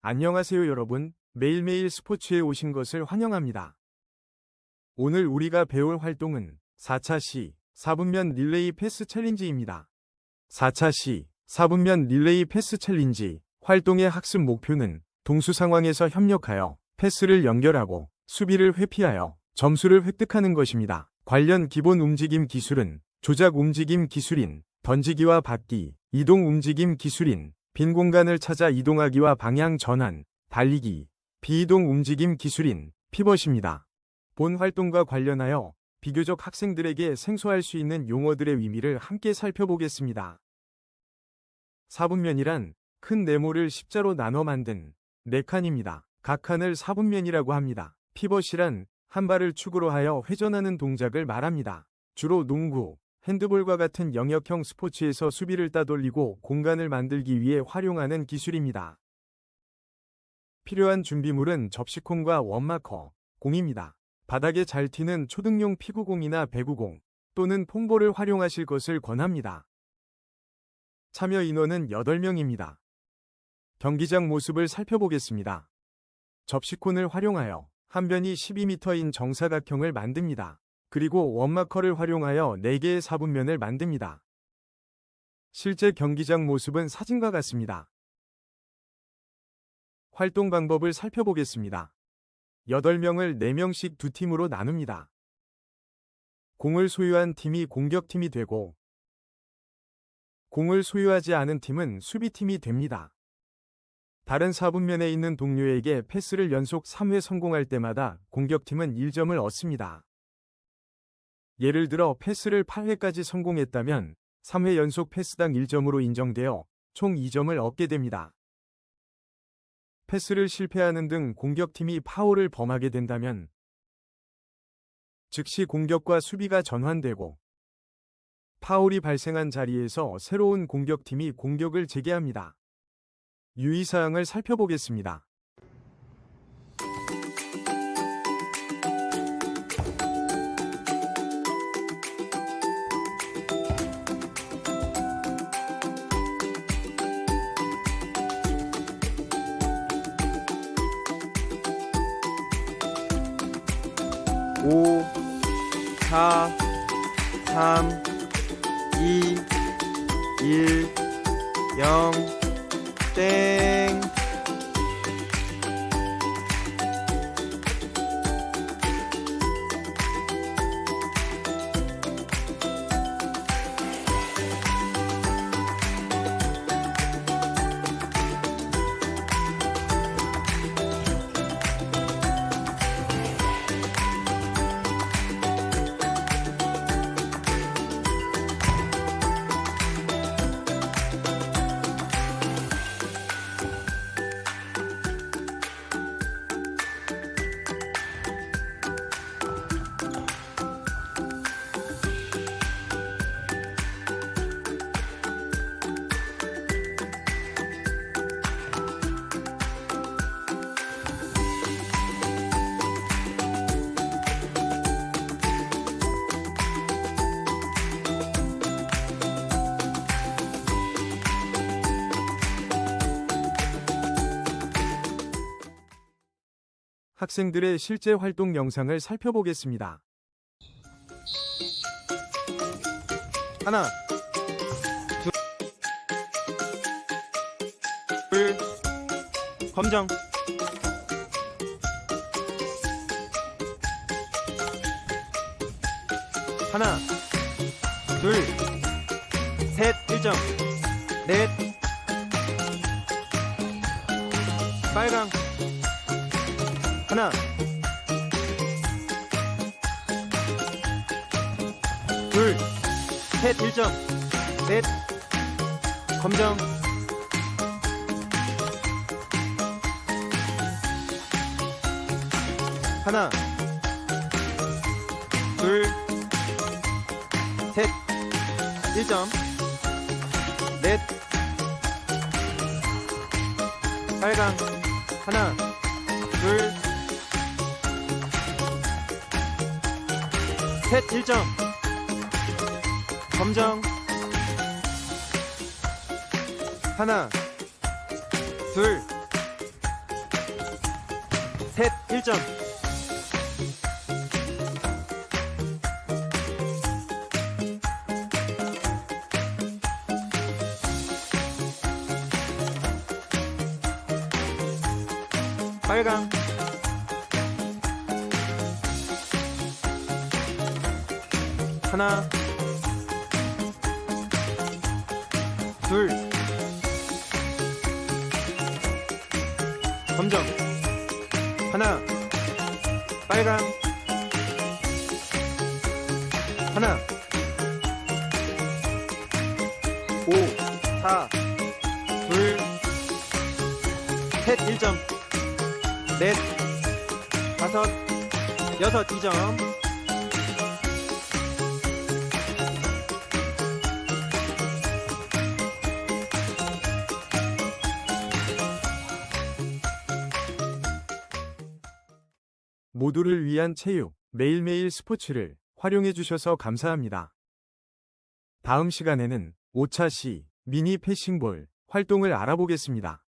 안녕하세요 여러분. 매일매일 스포츠에 오신 것을 환영합니다. 오늘 우리가 배울 활동은 4차 시 4분면 릴레이 패스 챌린지입니다. 4차 시 4분면 릴레이 패스 챌린지 활동의 학습 목표는 동수 상황에서 협력하여 패스를 연결하고 수비를 회피하여 점수를 획득하는 것입니다. 관련 기본 움직임 기술은 조작 움직임 기술인 던지기와 받기, 이동 움직임 기술인 빈 공간을 찾아 이동하기와 방향 전환, 달리기, 비이동 움직임 기술인 피벗입니다. 본 활동과 관련하여 비교적 학생들에게 생소할 수 있는 용어들의 의미를 함께 살펴보겠습니다. 사분면이란 큰 네모를 십자로 나눠 만든 네 칸입니다. 각 칸을 사분면이라고 합니다. 피벗이란 한 발을 축으로 하여 회전하는 동작을 말합니다. 주로 농구, 핸드볼과 같은 영역형 스포츠에서 수비를 따돌리고 공간을 만들기 위해 활용하는 기술입니다. 필요한 준비물은 접시콘과 원마커, 공입니다. 바닥에 잘 튀는 초등용 피구공이나 배구공 또는 퐁볼을 활용하실 것을 권합니다. 참여 인원은 8명입니다. 경기장 모습을 살펴보겠습니다. 접시콘을 활용하여 한 변이 12m인 정사각형을 만듭니다. 그리고 원마커를 활용하여 4개의 사분면을 만듭니다. 실제 경기장 모습은 사진과 같습니다. 활동 방법을 살펴보겠습니다. 8명을 4명씩 두 팀으로 나눕니다. 공을 소유한 팀이 공격팀이 되고 공을 소유하지 않은 팀은 수비팀이 됩니다. 다른 4분면에 있는 동료에게 패스를 연속 3회 성공할 때마다 공격팀은 1점을 얻습니다. 예를 들어 패스를 8회까지 성공했다면 3회 연속 패스당 1점으로 인정되어 총 2점을 얻게 됩니다. 패스를 실패하는 등 공격팀이 파울을 범하게 된다면 즉시 공격과 수비가 전환되고 파울이 발생한 자리에서 새로운 공격팀이 공격을 재개합니다. 유의사항을 살펴보겠습니다. 오, 사, 삼, 이, 일, 영, 땡. 학생들의 실제 활동 영상을 살펴보겠습니다. 하나, 둘, 둘, 검정. 하나, 둘, 셋, 1점, 넷, 빨강, 하나. 둘셋 1점. 넷. 검정. 하나. 둘셋. 1점. 넷. 빨강. 하나. 둘 셋 1점. 검정. 하나. 둘. 셋 1점. 빨강 하나 둘. 검정. 하나 빨강. 하나. 오, 사, 둘, 셋, 1점. 넷, 다섯, 여섯, 2점 모두를 위한 체육, 매일매일 스포츠를 활용해 주셔서 감사합니다. 다음 시간에는 5차 시 미니 패싱볼 활동을 알아보겠습니다.